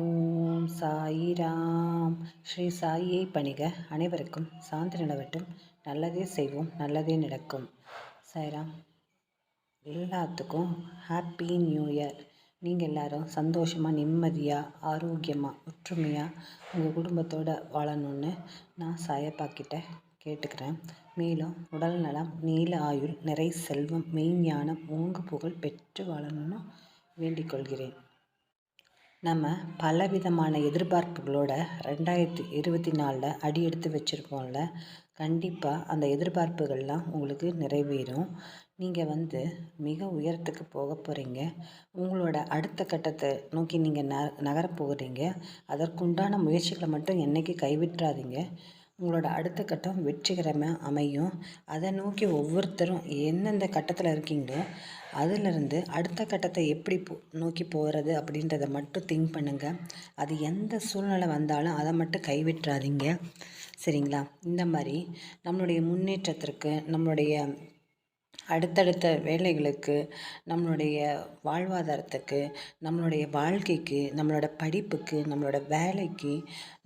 ஓம் சாயிராம் ஸ்ரீ சாயியை பணிக. அனைவருக்கும் சாந்தி நிலவட்டும். நல்லதே செய்வோம் நல்லதே நடக்கும். சாய்ராம் எல்லாத்துக்கும் ஹாப்பி நியூ இயர். நீங்கள் எல்லாரும் சந்தோஷமாக நிம்மதியாக ஆரோக்கியமாக ஒற்றுமையாக உங்கள் குடும்பத்தோடு வாழணும்னு நான் சாயப்பாக்கிட்ட கேட்டுக்கிறேன். மேலும் உடல் நலம் நீல ஆயுள் நிறை செல்வம் மெய்ஞானம் ஓங்கு புகழ் பெற்று வாழணும்னு வேண்டிக் கொள்கிறேன். நம்ம பலவிதமான எதிர்பார்ப்புகளோட ரெண்டாயிரத்தி இருபத்தி நாலில் அடி எடுத்து வச்சுருக்கோம்ல கண்டிப்பாக அந்த எதிர்பார்ப்புகள்லாம் உங்களுக்கு நிறைவேறும். நீங்கள் வந்து மிக உயரத்துக்கு போக போகிறீங்க உங்களோட அடுத்த கட்டத்தை நோக்கி நீங்கள் ந நகரப் போகிறீங்க அதற்குண்டான முயற்சிகளை மட்டும் என்றைக்கு கைவிட்டுறாதீங்க. உங்களோட அடுத்த கட்டம் வெற்றிகரமாக அமையும். அதை நோக்கி ஒவ்வொருத்தரும் எந்தெந்த கட்டத்தில் இருக்கீங்களோ அதிலிருந்து அடுத்த கட்டத்தை எப்படி போ நோக்கி போகிறது அப்படின்றத மட்டும் திங்க் பண்ணுங்கள் அது எந்த சூழ்நிலை வந்தாலும் அதை மட்டும் கைவிட்டுறாதீங்க. சரிங்களா? இந்த மாதிரி நம்மளுடைய முன்னேற்றத்திற்கு நம்மளுடைய அடுத்தடுத்த வேலைகளுக்கு நம்மளுடைய வாழ்வாதாரத்துக்கு நம்மளுடைய வாழ்க்கைக்கு நம்மளோட படிப்புக்கு நம்மளோட வேலைக்கு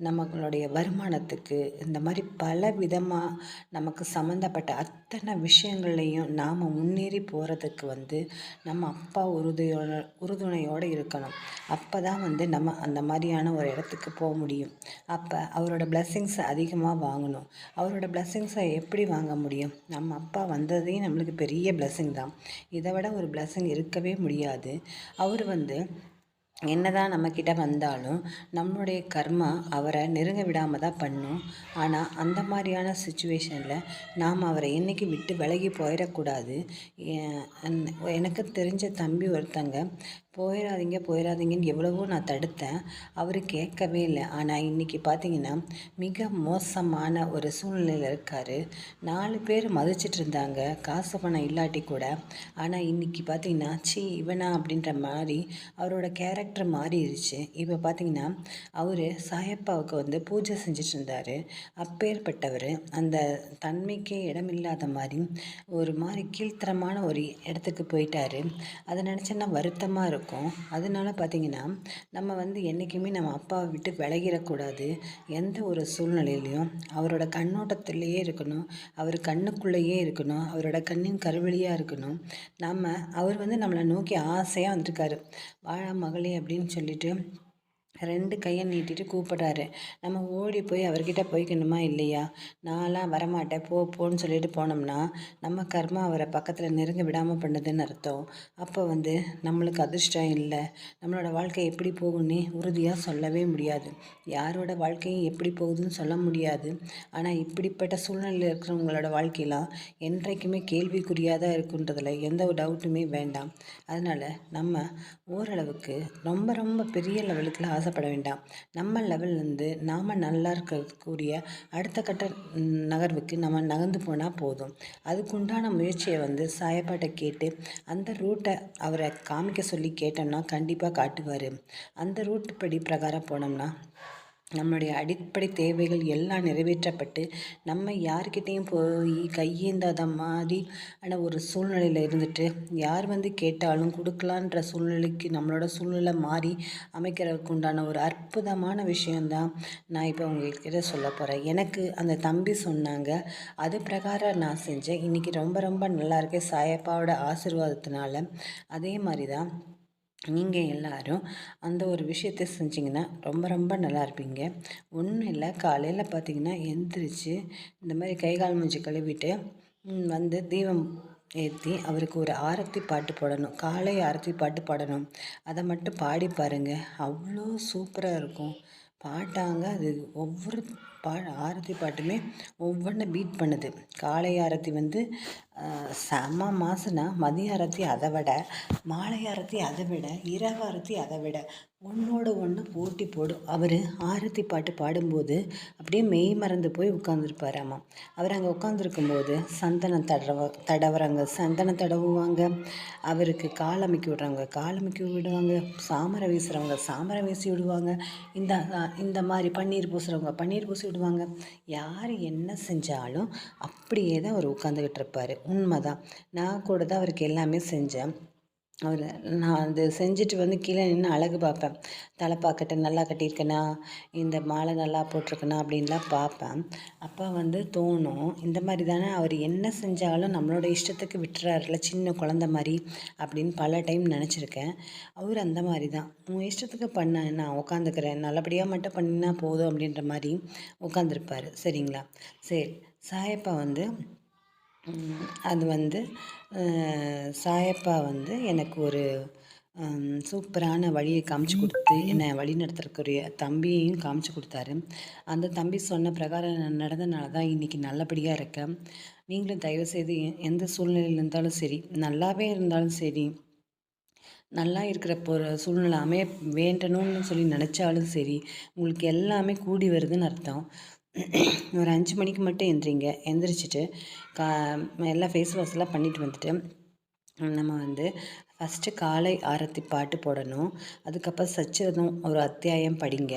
நம்மளுடைய வருமானத்துக்கு இந்த மாதிரி பல விதமாக நமக்கு சம்மந்தப்பட்ட அத்தனை விஷயங்கள்லையும் நாம் முன்னேறி போகிறதுக்கு வந்து நம்ம அப்பா உறுதியோட உறுதுணையோடு இருக்கணும். அப்போ தான் வந்து நம்ம அந்த மாதிரியான ஒரு இடத்துக்கு போக முடியும். அப்போ அவரோட பிளெஸ்ஸிங்ஸை அதிகமாக வாங்கணும். அவரோட பிளெஸ்ஸிங்ஸை எப்படி வாங்க முடியும்? நம்ம அப்பா வந்ததே நம்மளுக்கு பெரிய பிளெஸ்ஸிங் தான். இதை விட ஒரு பிளெஸ்ஸிங் இருக்கவே முடியாது. அவர் வந்து என்னதான் நம்மக்கிட்ட வந்தாலும் நம்மளுடைய கர்மா அவரை நெருங்க விடாமல் தான் பண்ணும். ஆனால் அந்த மாதிரியான சுச்சுவேஷனில் நாம் அவரை என்றைக்கு விட்டு விலகி போயிடக்கூடாது? எனக்கு தெரிஞ்ச தம்பி ஒருத்தங்க போயிடாதீங்க போயிடாதீங்கன்னு எவ்வளவோ நான் தடுத்தேன். அவர் கேட்கவே இல்லை. ஆனால் இன்றைக்கி பார்த்தீங்கன்னா மிக மோசமான ஒரு சூழ்நிலையில் இருக்கார். நாலு பேர் மதிச்சிட்டு இருந்தாங்க. காசு பணம் இல்லாட்டி கூட. ஆனால் இன்றைக்கி பார்த்தீங்கன்னா சி இவனா அப்படின்ற மாதிரி அவரோட கேரக்டர் மாறிடுச்சு இப்போ பார்த்தீங்கன்னா அவர் சாயப்பாவுக்கு வந்து பூஜை செஞ்சிட்டு இருந்தார். அப்பேற்பட்டவர். அந்த தன்மைக்கே இடமில்லாத மாதிரி ஒரு மாதிரி கீழ்த்தரமான ஒரு இடத்துக்கு போயிட்டார். அதை நினச்சேன்னா வருத்தமாக இருக்கும். இருக்கும். அதனால பார்த்திங்கன்னா நம்ம வந்து என்றைக்குமே நம்ம அப்பாவை விட்டு விலகிடக்கூடாது. எந்த ஒரு சூழ்நிலையிலையும் அவரோட கண்ணோட்டத்திலேயே இருக்கணும். அவர் கண்ணுக்குள்ளேயே இருக்கணும். அவரோட கண்ணின் கருவழியாக இருக்கணும். நம்ம அவர் வந்து நம்மளை நோக்கி ஆசையாக வந்திருக்காரு. வாழா மகளே அப்படின்னு சொல்லிட்டு ரெண்டு கையை நீட்டிட்டு கூப்பிட்றாரு. நம்ம ஓடி போய் அவர்கிட்ட போய்க்கணுமா இல்லையா? நான்லாம் வரமாட்டேன். போ போன்னு சொல்லிட்டு போனோம்னா நம்ம கர்மா அவரை பக்கத்தில் நெருங்க விடாமல் பண்ணுதுன்னு அர்த்தம். அப்போ வந்து நம்மளுக்கு அதிர்ஷ்டம் இல்லை. நம்மளோட வாழ்க்கை எப்படி போகும்னே உறுதியாக சொல்லவே முடியாது. யாரோட வாழ்க்கையும் எப்படி போகுதுன்னு சொல்ல முடியாது. ஆனால் இப்படிப்பட்ட சூழ்நிலையில் இருக்கிறவங்களோட வாழ்க்கையெல்லாம் என்றைக்குமே கேள்விக்குறியாக தான் இருக்குன்றதில் எந்த ஒரு டவுட்டுமே வேண்டாம். அதனால் நம்ம ஓரளவுக்கு ரொம்ப ரொம்ப பெரிய லெவலுக்குலாம் ஆசைப்பட வேண்டாம். நம்ம லெவல்லேருந்து நாம் நல்லா இருக்கக்கூடிய அடுத்த கட்ட நகர்வுக்கு நம்ம நகர்ந்து போனால் போதும். அதுக்குண்டான முயற்சியை வந்து சாயப்பாட்டை கேட்டு அந்த ரூட்டை அவரை காமிக்க சொல்லி கேட்டோம்னா கண்டிப்பாக காட்டுவார். அந்த ரூட் படி பிரகாரம் போனோம்னா நம்மளுடைய அடிப்படை தேவைகள் எல்லாம் நிறைவேற்றப்பட்டு நம்ம யார்கிட்டேயும் போய் கையேந்தாத மாதிரி ஆனால் ஒரு சூழ்நிலையில் இருந்துட்டு யார் வந்து கேட்டாலும் கொடுக்கலான்ற சூழ்நிலைக்கு நம்மளோட சூழ்நிலை மாறி அமைக்கிறதுக்கு உண்டான ஒரு அற்புதமான விஷயந்தான் நான் இப்போ உங்கள்கிட்ட சொல்ல போகிறேன் எனக்கு அந்த தம்பி சொன்னாங்க அது பிரகாரம் நான் செஞ்சேன். இன்றைக்கி ரொம்ப ரொம்ப நல்லா இருக்கேன். சாயப்பாவோட ஆசிர்வாதத்தினால. அதே மாதிரி தான் நீங்கள் எல்லோரும் அந்த ஒரு விஷயத்த செஞ்சிங்கன்னா ரொம்ப ரொம்ப நல்லா இருப்பீங்க. ஒன்றும் இல்லை காலையில் பார்த்தீங்கன்னா எந்திரிச்சு இந்த மாதிரி கை கால் மூஞ்சி கழுவிட்டு வந்து தீபம் ஏற்றி அவருக்கு ஒரு ஆரத்தி பாட்டு பாடணும். காலை ஆரத்தி பாட்டு பாடணும். அதை மட்டும் பாடி பாருங்கள் அவ்வளோ சூப்பராக இருக்கும். பாட்டாங்க அது ஒவ்வொரு பா ஆரத்தி பாட்டுமே ஒவ்வொன்றும் பீட் பண்ணுது. காலை ஆரத்தி வந்து செம்ம மாசுனா மதிய ஆரத்தி அதை விட மாலை ஆரத்தி அதை விட இரவு ஆரத்தி அதை விட ஒன்றோட ஒன்று போட்டி போடும். அவர் ஆரத்தி பாட்டு பாடும்போது அப்படியே மெய் மறந்து போய் உட்காந்துருப்பாராமா அவர் அங்கே உட்காந்துருக்கும்போது சந்தனம் தடவ தடவுறாங்க. சந்தனம் தடவுவாங்க. அவருக்கு காலமைக்கி விடுறவங்க காலமைக்கி விடுவாங்க. சாமரை வீசுகிறவங்க சாமரை வீசி விடுவாங்க. இந்த இந்த மாதிரி பன்னீர் பூசுகிறவங்க பன்னீர் பூசி சொல்லுவாங்க. யார் என்ன செஞ்சாலும் அப்படியே தான் அவர் உட்காந்துக்கிட்டு இருப்பார். உண்மை தான் நான் கூட தான் அவருக்கு எல்லாமே செஞ்சேன். அவர் நான் அது செஞ்சுட்டு வந்து கீழே நின்று அழகு பார்ப்பேன். தலைப்பாக்கட்டை நல்லா கட்டியிருக்கேனா? இந்த மாலை நல்லா போட்டிருக்கேனா? அப்படின்லாம் பார்ப்பேன். அப்போ வந்து தோணும். இந்த மாதிரி தானே அவர் என்ன செஞ்சாலும் நம்மளோட இஷ்டத்துக்கு விட்டுறாருல சின்ன குழந்த மாதிரி அப்படின்னு பல டைம் நினச்சிருக்கேன். அவர் அந்த மாதிரி தான். உன் இஷ்டத்துக்கு பண்ண நான் உட்காந்துக்கிறேன் நல்லபடியாக மட்டும் பண்ணினா போதும் அப்படின்ற மாதிரி உட்காந்துருப்பார் சரிங்களா? சரி. சாயப்பா வந்து அது வந்து சாயப்பா வந்து எனக்கு ஒரு சூப்பரான வழியை காமிச்சு கொடுத்து என்னை வழி நடத்துறக்குரிய தம்பியையும் காமிச்சு கொடுத்தாரு. அந்த தம்பி சொன்ன பிரகாரம் நடந்தனால தான் இன்றைக்கி நல்லபடியாக இருக்கேன். நீங்களும் தயவுசெய்து எந்த சூழ்நிலையில் இருந்தாலும் சரி நல்லாவே இருந்தாலும் சரி நல்லா இருக்கிற ஒரு சூழ்நிலை அமைய வேண்டணும்னு சொல்லி நினச்சாலும் சரி உங்களுக்கு எல்லாமே கூடி வருதுன்னு அர்த்தம். ஒரு அஞ்சு மணிக்கு மட்டும் எந்திரிங்க. எந்திரிச்சிட்டு கா எல்லாம் ஃபேஸ் வாஷ்லாம் பண்ணிவிட்டு வந்துட்டு நம்ம வந்து ஃபஸ்ட்டு காலை ஆரத்தி பாட்டு போடணும். அதுக்கப்புறம் சச்சிரதம் ஒரு அத்தியாயம் படிங்க.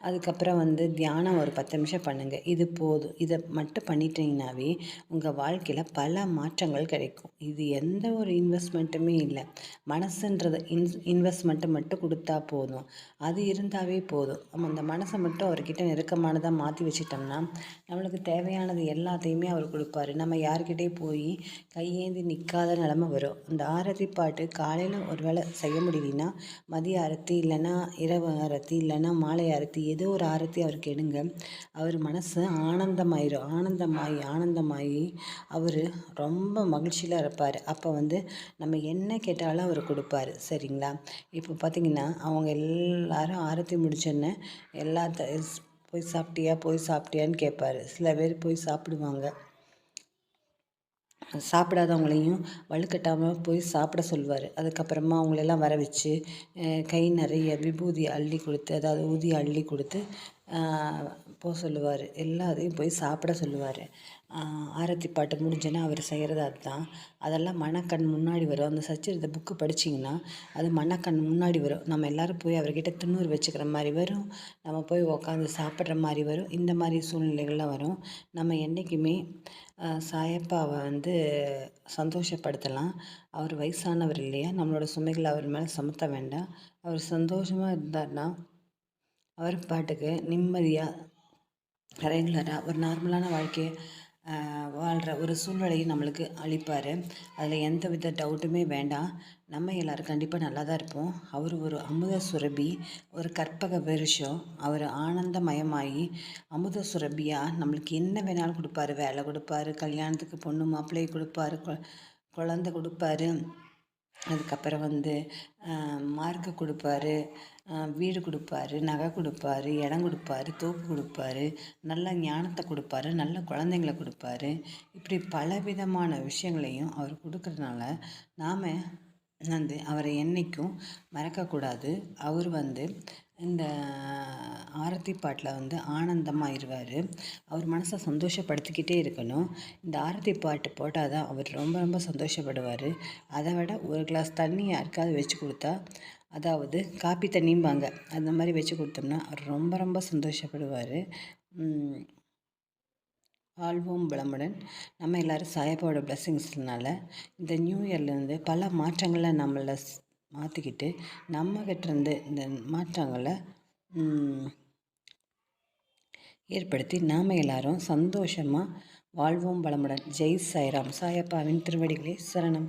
அதுக்கப்புறம் வந்து தியானம் ஒரு பத்து நிமிஷம் பண்ணுங்கள் இது போதும். இதை மட்டும் பண்ணிட்டீங்கனாவே உங்கள் வாழ்க்கையில் பல மாற்றங்கள் கிடைக்கும். இது எந்த ஒரு இன்வெஸ்ட்மெண்ட்டுமே இல்லை. மனசுன்றதை இன் இன்வெஸ்ட்மெண்ட்டை மட்டும் கொடுத்தா போதும். அது இருந்தாவே போதும். நம்ம அந்த மனசை மட்டும் அவர்கிட்ட நெருக்கமானதாக மாற்றி வச்சிட்டோம்னா நம்மளுக்கு தேவையானது எல்லாத்தையுமே அவர் கொடுப்பாரு. நம்ம யார்கிட்டே போய் கையேந்தி நிற்காத நிலமை வரும். அந்த ஆரத்தி பாட்டு காலையில் ஒரு வேளை செய்ய முடியலன்னா மதிய ஆரத்தி இல்லைன்னா இரவு ஆரத்தி இல்லைன்னா மாலை ஆரத்தி ஏதோ ஒரு ஆரத்தி அவருக்கு எடுங்க அவர் மனசு ஆனந்தமாயிரும். ஆனந்தமாயி ஆனந்தமாயி அவர் ரொம்ப மகிழ்ச்சியில் இருப்பார். அப்போ வந்து நம்ம என்ன கேட்டாலும் அவர் கொடுப்பாரு. சரிங்களா? இப்போ பார்த்திங்கன்னா அவங்க எல்லாரும் ஆரத்தி முடிச்சோன்னே எல்லாத்த போய் சாப்பிட்டியா போய் சாப்பிட்டியான்னு கேட்பாரு சில பேர் போய் சாப்பிடுவாங்க. சாப்பிடாதவங்களையும் வலுக்கட்டாமல் போய் சாப்பிட சொல்லுவார் அதுக்கப்புறமா அவங்களெல்லாம் வர வச்சு கை நிறைய விபூதி அள்ளி கொடுத்து அதாவது ஊதி அள்ளி கொடுத்து போக சொல்லுவார். எல்லாத்தையும் போய் சாப்பிட சொல்லுவார். ஆரத்தி பாட்டு முடிஞ்சோன்னா அவர் செய்கிறது அதுதான். அதெல்லாம் மனக்கண் முன்னாடி வரும். அந்த சச்சரித்த புக்கு படிச்சிங்கன்னா அது மனக்கண் முன்னாடி வரும். நம்ம எல்லோரும் போய் அவர்கிட்ட திண்ணூறு வச்சுக்கிற மாதிரி வரும். நம்ம போய் உக்காந்து சாப்பிட்ற மாதிரி வரும். இந்த மாதிரி சூழ்நிலைகள்லாம் வரும். நம்ம என்றைக்குமே சாயப்பாவை வந்து சந்தோஷப்படுத்தலாம். அவர் வயசானவர் இல்லையா? நம்மளோட சுமைகளை அவர் மேலே சுமத்த வேண்டாம். அவர் சந்தோஷமாக இருந்தார்னா அவர் பாட்டுக்கு நிம்மதியாக ரெகுலராக ஒரு நார்மலான வாழ்க்கையை வாழ்கிற ஒரு சூழ்நிலையும் நம்மளுக்கு அளிப்பார். அதில் எந்த வித டவுட்டுமே வேண்டாம். நம்ம எல்லோரும் கண்டிப்பாக நல்லா தான் இருப்போம். அவர் ஒரு அமுத சுரபி ஒரு கற்பக வருஷம். அவர் ஆனந்தமயமாகி அமுத சுரபியாக நம்மளுக்கு என்ன வேணாலும் கொடுப்பாரு. வேலை கொடுப்பாரு கல்யாணத்துக்கு பொண்ணு மாப்பிள்ளையை கொடுப்பாரு குழந்த கொடுப்பாரு. அதுக்கப்புறம் வந்து மார்க்கு கொடுப்பாரு. வீடு கொடுப்பாரு நகை கொடுப்பாரு இடம் கொடுப்பாரு தோப்பு கொடுப்பாரு நல்ல ஞானத்தை கொடுப்பாரு நல்ல குழந்தைங்கள கொடுப்பாரு. இப்படி பல விதமான விஷயங்களையும் அவர் கொடுக்கறதுனால நாம் வந்து அவரை என்றைக்கும் மறக்கக்கூடாது. அவர் வந்து இந்த ஆரத்தி பாட்டில் வந்து ஆனந்தமாக இருவார். அவர் மனசை சந்தோஷப்படுத்திக்கிட்டே இருக்கணும். இந்த ஆரத்தி பாட்டு போட்டால் தான் அவர் ரொம்ப ரொம்ப சந்தோஷப்படுவார். அதை விட ஒரு கிளாஸ் தண்ணி யாருக்காவது வச்சு கொடுத்தா அதாவது காப்பி தண்ணிம்பாங்க. அந்த மாதிரி வச்சு கொடுத்தோம்னா அவர் ரொம்ப ரொம்ப சந்தோஷப்படுவார். வாழ்வோம் வளமுடன் நம்ம எல்லோரும் சாயப்பாவோட பிளஸ்ஸிங்ஸ்னால இந்த நியூ இயர்லேருந்து பல மாற்றங்களை நம்மளை மாற்றிக்கிட்டு நம்மக்கிட்டேருந்து இந்த மாற்றங்களை ஏற்படுத்தி நாம் எல்லாரும் சந்தோஷமாக வாழ்வோம் வளமுடன் ஜெய் சாய்ராம் சாயப்பாவின் திருவடிகளே சரணம்.